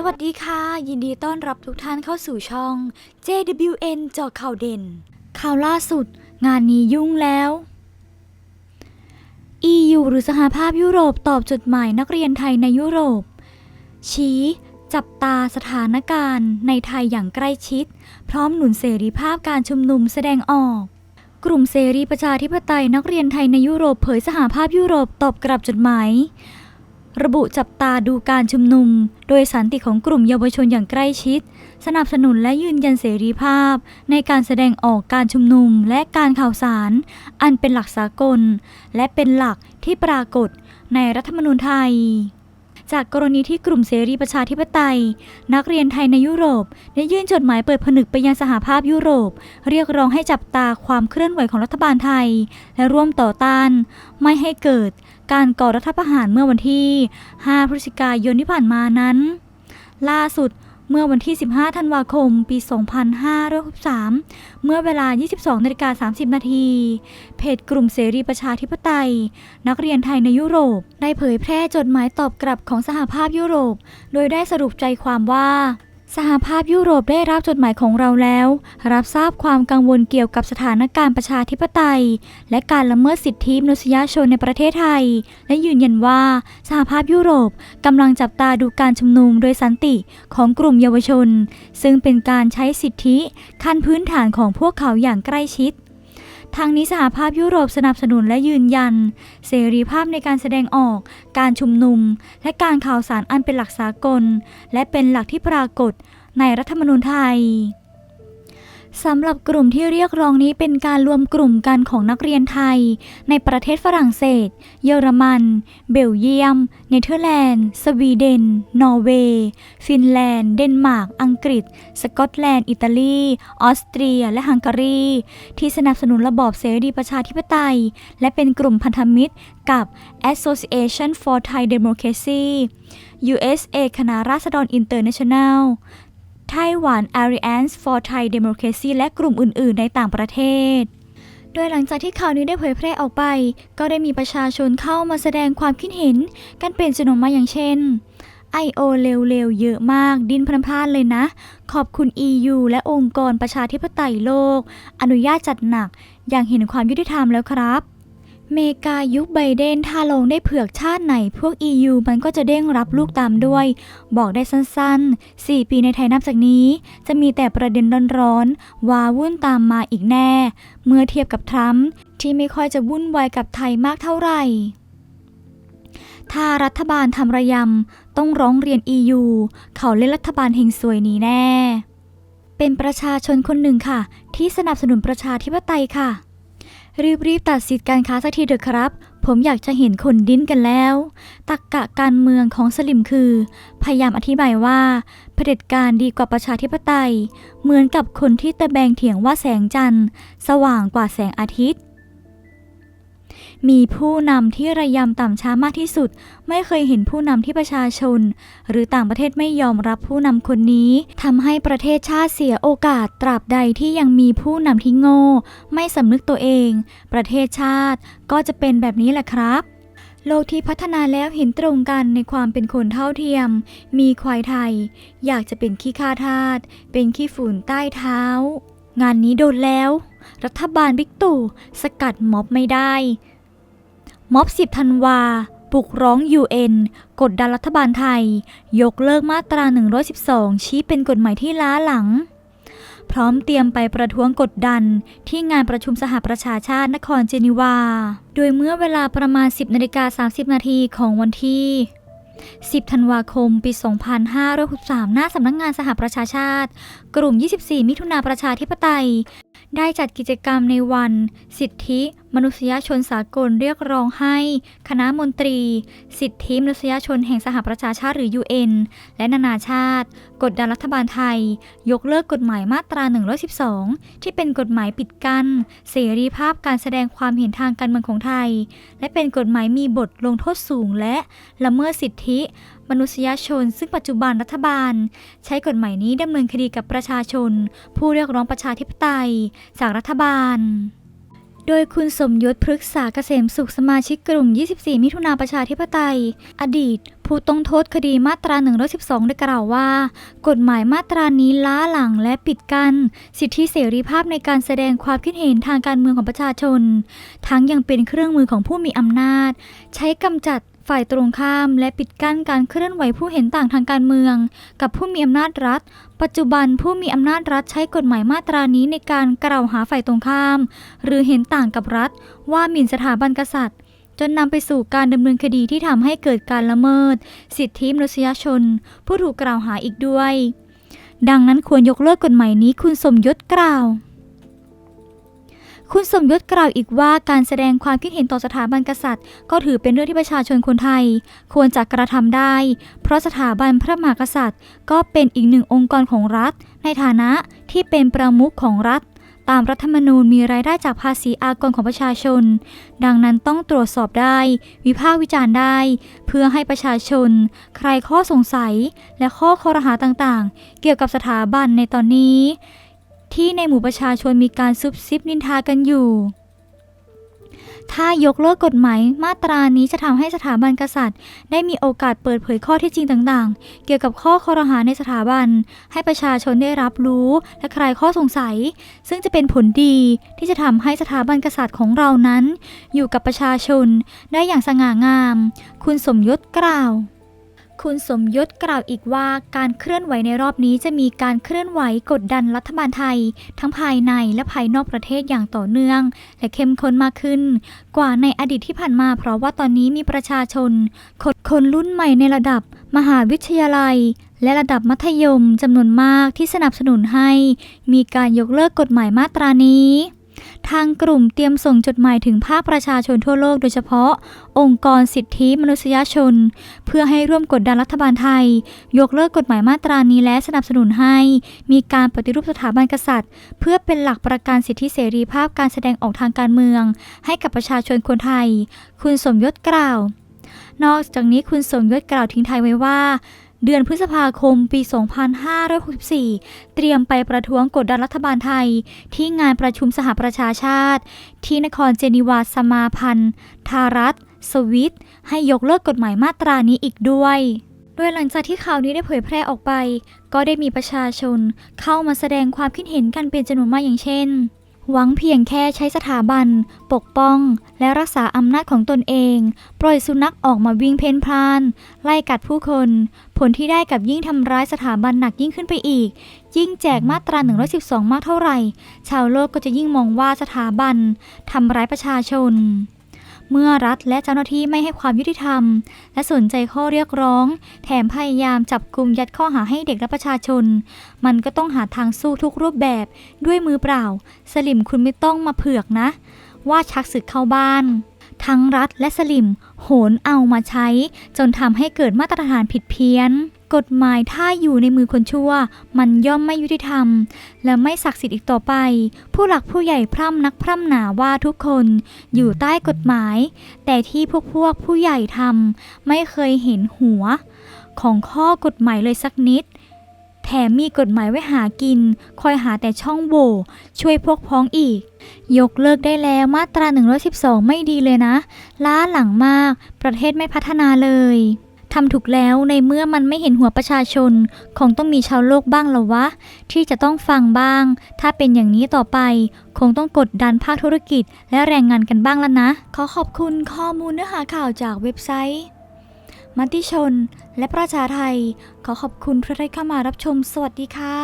สวัสดีค่ะ ยินดีต้อนรับทุกท่านเข้าสู่ช่อง JWN จาะข่าวเด่น ข่าวล่าสุด งานนี้ยุ่งแล้ว EU หรือสหภาพยุโรปตอบจดหมายนักเรียนไทยในยุโรป ชี้ จับตาสถานการณ์ในไทยอย่างใกล้ชิด พร้อมหนุนเสรีภาพการชุมนุมแสดงออก กลุ่มเสรีประชาธิปไตยนักเรียนไทยในยุโรปเผยสหภาพยุโรปตอบกลับจดหมาย ระบุจับตาดูการชุมนุม โดยสันติของกลุ่มเยาวชนอย่างใกล้ชิด สนับสนุนและยืนยันเสรีภาพ ในการแสดงออกการชุมนุมและการข่าวสาร อันเป็นหลักสากล และเป็นหลักที่ปรากฏในรัฐธรรมนูญไทย จากกรณีที่กลุ่มเสรีประชาธิปไตย นักเรียนไทยในยุโรป ได้ยื่นจดหมายเปิดผนึกไปยังสหภาพยุโรป เรียกร้องให้จับตาความเคลื่อนไหวของรัฐบาลไทย และร่วมต่อต้าน ไม่ให้เกิดการก่อรัฐประหารเมื่อวันที่ 5 พฤศจิกายนที่ผ่านมานั้น ล่าสุด เมื่อวันที่ 15 ธันวาคม ปี 2563 เมื่อเวลา 22นาฬิกา30 นาที เพจกลุ่มเสรีประชาธิปไตย นักเรียนไทยในยุโรป ได้เผยแพร่จดหมายตอบกลับของสหภาพยุโรป โดยได้สรุปใจความว่า สหภาพยุโรปได้รับจดหมายของเราแล้ว รับทราบความกังวลเกี่ยวกับสถานการณ์ประชาธิปไตย และการละเมิดสิทธิมนุษยชนในประเทศไทย และยืนยันว่าสหภาพยุโรปกำลังจับตาดูการชุมนุมโดยสันติของกลุ่มเยาวชน ซึ่งเป็นการใช้สิทธิขั้นพื้นฐานของพวกเขาอย่างใกล้ชิด ทางนี้สหภาพยุโรปสนับสนุนและยืนยัน เสรีภาพในการแสดงออก การชุมนุม และการข่าวสารอันเป็นหลักสากล และเป็นหลักที่ปรากฏในรัฐธรรมนูญไทย สำหรับกลุ่มที่เรียกร้องนี้เป็นการรวมกลุ่มกันของนักเรียนไทย ในประเทศฝรั่งเศส เยอรมัน เบลเยียม เนเธอร์แลนด์ สวีเดน นอร์เวย์ ฟินแลนด์ เดนมาร์ก อังกฤษ สกอตแลนด์ อิตาลี ออสเตรีย และฮังการี ที่สนับสนุนระบอบเสรีประชาธิปไตย และเป็นกลุ่มพันธมิตรกับ Association for Thai Democracy USA คณะราษฎรอินเตอร์เนชั่นแนล ไต้หวัน Alliance for Thai Democracy และกลุ่มอื่น ๆ ในต่างประเทศ โดยหลังจากที่ข่าวนี้ได้เผยแพร่ออกไป ก็ได้มีประชาชนเข้ามาแสดงความคิดเห็น กันเป็นจำนวนมากอย่างเช่น I.O. เร็วๆ เยอะมาก ดินพลันพลาดเลยนะ ขอบคุณ EU และองค์กรประชาธิปไตยโลก อนุญาตจัดหนัก อย่างเห็นความยุติธรรมแล้วครับ เมกายุคไบเดนถ้าลงได้เผือกชาติไหน พวก EU มันก็จะเด้งรับลูกตามด้วย บอกได้สั้นๆ 4 ปีในไทยนับจากนี้ จะมีแต่ประเด็นร้อนๆวาวุ่นตามมาอีกแน่ เมื่อเทียบกับทรัมป์ที่ไม่ค่อยจะวุ่นวายกับไทยมากเท่าไหร่ ถ้ารัฐบาลทำระยำ ต้องร้องเรียน EU เขาเล่นรัฐบาลเฮงซวยนี้แน่ เป็นประชาชนคนหนึ่งค่ะ ที่สนับสนุนประชาธิปไตยค่ะ รีบๆตัดสิทธิการค้าสักทีเถอะครับ ผมอยากจะเห็นคนดิ้นกันแล้ว ตักกะการเมืองของสลิมคือ พยายามอธิบายว่าเผด็จการดีกว่าประชาธิปไตย เหมือนกับคนที่ตะแบงเถียงว่าแสงจันทร์ สว่างกว่าแสงอาทิตย์ มีผู้นำที่ระยำต่ำช้ามากที่สุด ไม่เคยเห็นผู้นำที่ประชาชน หรือต่างประเทศไม่ยอมรับผู้นำคนนี้ทำให้ประเทศชาติเสียโอกาสตราบใดที่ยังมีผู้นำที่โง่ ไม่สำนึกตัวเอง ประเทศชาติก็จะเป็นแบบนี้แหละครับโลกที่พัฒนาแล้วเห็นตรงกันในความเป็นคนเท่าเทียม มีควายไทย อยากจะเป็นขี้ข้าทาส เป็นขี้ฝุ่นใต้เท้า งานนี้โดนแล้ว รัฐบาลบิ๊กตู่สกัดม็อบไม่ได้ ม็อบ 10 ธันวา ปลุกร้อง UN กดดันรัฐบาลไทย ยกเลิกมาตรา 112 ชี้เป็นกฎหมายที่ล้าหลัง พร้อมเตรียมไปประท้วงกดดันที่งานประชุมสหประชาชาตินครเจนีวา โดยเมื่อเวลาประมาณ 10นาฬิกา30 นาทีของวันที่ 10 ธันวาคม ปี 2563 หน้าสำนักงงานสหประชาชาติ กลุ่ม 24 มิถุนาประชาธิปไตย ได้จัดกิจกรรมในวัน สิทธิมนุษยชนสากลเรียกร้องให้ คณะมนตรี สิทธิมนุษยชนแห่งสหประชาชาติหรือ UN และนานาชาติ กดดันรัฐบาลไทย ยกเลิกกฎหมายมาตรา 112 ที่เป็นกฎหมายปิดกัน้นเสรีภาพการแสดงความเห็นทางการเมืองของไทย และเป็นกฎหมายมีบทลงโทษสูงและละเมิดสิทธิมนุษยชน ซึ่งปัจจุบันรัฐบาล ใช้กฎหมายนี้ดำเนินคดีกับประชาชน ผู้เรียกร้องประชาธิปไตยจากรัฐบาล โดยคุณสมยศพฤกษาเกษมสุขสมาชิกกลุ่ม 24 มิถุนาประชาธิปไตย อดีต ผู้ต้องโทษคดีมาตรา 112 ได้กล่าวว่า กฎหมายมาตรานี้ล้าหลังและปิดกัน้นสิทธิเสรีภาพในการแสดงความคิดเห็นทางการเมืองของประชาชน ทั้งยังเป็นเครื่องมือของผู้มีอำนาจ ใช้กำจัด ฝ่ายตรงข้ามและปิดกั้นการเคลื่อนไหวผู้เห็นต่างทางการเมือง กับผู้มีอำนาจรัฐ ปัจจุบันผู้มีอำนาจรัฐใช้กฎหมายมาตรานี้ในการกล่าวหาฝ่ายตรงข้าม หรือเห็นต่างกับรัฐ ว่าหมิ่นสถาบันกษัตริย์ จนนำไปสู่การดำเนินคดีที่ทำให้เกิดการละเมิด สิทธิมนุษยชน ผู้ถูกกล่าวหาอีกด้วย ดังนั้นควรยกเลิกกฎหมายนี้คุณสมยศกล่าว คุณสมยศกล่าวอีกว่าการแสดงความคิดเห็นต่อสถาบันกษัตริย์ ก็ถือเป็นเรื่องที่ประชาชนคนไทย ควรจะกระทำได้ เพราะสถาบันพระมหากษัตริย์ ก็เป็นอีกหนึ่งองค์กรของรัฐ ในฐานะที่เป็นประมุขของรัฐ ตามรัฐธรรมนูญมีรายได้จากภาษีอากรของประชาชน ดังนั้นต้องตรวจสอบได้ วิพากษ์วิจารณ์ได้ เพื่อให้ประชาชน ใครข้อสงสัยและข้อคอรหาต่างๆ เกี่ยวกับสถาบันในตอนนี้ ที่ในหมู่ประชาชนมีการซุบซิบนินทากันอยู่ ถ้ายกเลิกกฎหมายมาตรานี้จะทำให้สถาบันกษัตริย์ ได้มีโอกาสเปิดเผยข้อที่จริงต่างๆ เกี่ยวกับข้อคอรหาในสถาบัน ให้ประชาชนได้รับรู้และคลายข้อสงสัย ซึ่งจะเป็นผลดีที่จะทำให้สถาบันกษัตริย์ของเรานั้น อยู่กับประชาชนได้อย่างสง่างาม คุณสมยศกล่าว คุณสมยศกล่าวอีกว่าการเคลื่อนไหวในรอบนี้จะมีการเคลื่อนไหวกดดันรัฐบาลไทย ทั้งภายในและภายนอกประเทศอย่างต่อเนื่อง และเข้มข้นมากขึ้น กว่าในอดีตที่ผ่านมาเพราะว่าตอนนี้มีประชาชนคนคนรุ่นใหม่ในระดับมหาวิทยาลัยและระดับมัธยมจำนวนมากที่สนับสนุนให้ มีการยกเลิกกฎหมายมาตรานี้ ทางกลุ่มเตรียมส่งจดหมายถึงภาคประชาชนทั่วโลกโดยเฉพาะ องค์กรสิทธิมนุษยชน เพื่อให้ร่วมกดดันรัฐบาลไทย ยกเลิกกฎหมายมาตรานี้และสนับสนุนให้ มีการปฏิรูปสถาบันกษัตริย์ เพื่อเป็นหลักประกันสิทธิเสรีภาพการแสดงออกทางการเมือง ให้กับประชาชนคนไทย คุณสมยศกล่าว นอกจากนี้คุณสมยศกล่าวทิ้งท้ายไว้ว่า เดือนพฤษภาคมปี 2564 เตรียมไปประท้วงกดดันรัฐบาลไทย ที่งานประชุมสหประชาชาติ ที่นครเจนีวาสมาพันธ์ทารัฐสวิต ให้ยกเลิกกฎหมายมาตรานี้อีกด้วยโดยหลังจากที่ข่าวนี้ได้เผยแพร่ออกไป ก็ได้มีประชาชนเข้ามาแสดงความคิดเห็นกันเป็นจำนวนมากอย่างเช่น หวังเพียงแค่ใช้สถาบัน ปกป้อง และรักษาอำนาจของตนเอง ปล่อยสุนัขออกมาวิ่งเพ่นพล่าน ไล่กัดผู้คน ผลที่ได้กับยิ่งทำร้ายสถาบันหนักยิ่งขึ้นไปอีก ยิ่งแจกมาตรา 112 มากเท่าไหร่ ชาวโลกก็จะยิ่งมองว่าสถาบันทำร้ายประชาชน เมื่อรัฐและเจ้าหน้าที่ไม่ให้ความยุติธรรม และสนใจข้อเรียกร้อง แถมพยายามจับกลุ่มยัดข้อหาให้เด็กและประชาชน มันก็ต้องหาทางสู้ทุกรูปแบบด้วยมือเปล่า สลิมคุณไม่ต้องมาเผือกนะ ว่าชักศึกเข้าบ้าน ทั้งรัฐและสลิมโหนเอามาใช้ จนทำให้เกิดมาตรฐานผิดเพี้ยน กฎหมายถ้าอยู่ในมือคนชั่ว มันย่อมไม่ยุติธรรม และไม่ศักดิ์สิทธิ์อีกต่อไป ผู้หลักผู้ใหญ่พร่ำนักพร่ำหนาว่าทุกคนอยู่ใต้กฎหมาย แต่ที่พวกพวกผู้ใหญ่ทำไม่เคยเห็นหัว ของข้อกฎหมายเลยสักนิด แถมมีกฎหมายไว้หากิน คอยหาแต่ช่องโหว่ช่วยพวกพ้องอีก ยกเลิกได้แล้วมาตรา 112 ไม่ดีเลยนะ ล้าหลังมาก ประเทศไม่พัฒนาเลย ทำถูกแล้วในเมื่อมันไม่เห็นหัวประชาชน คงต้องมีชาวโลกบ้างละวะ ที่จะต้องฟังบ้าง ถ้าเป็นอย่างนี้ต่อไป คงต้องกดดันภาคธุรกิจ และแรงงานกันบ้างแล้วนะ ขอขอบคุณข้อมูลเนื้อหาข่าวจากเว็บไซต์มติชน และประชาไทย ขอขอบคุณที่ได้เข้ามารับชมสวัสดีค่ะ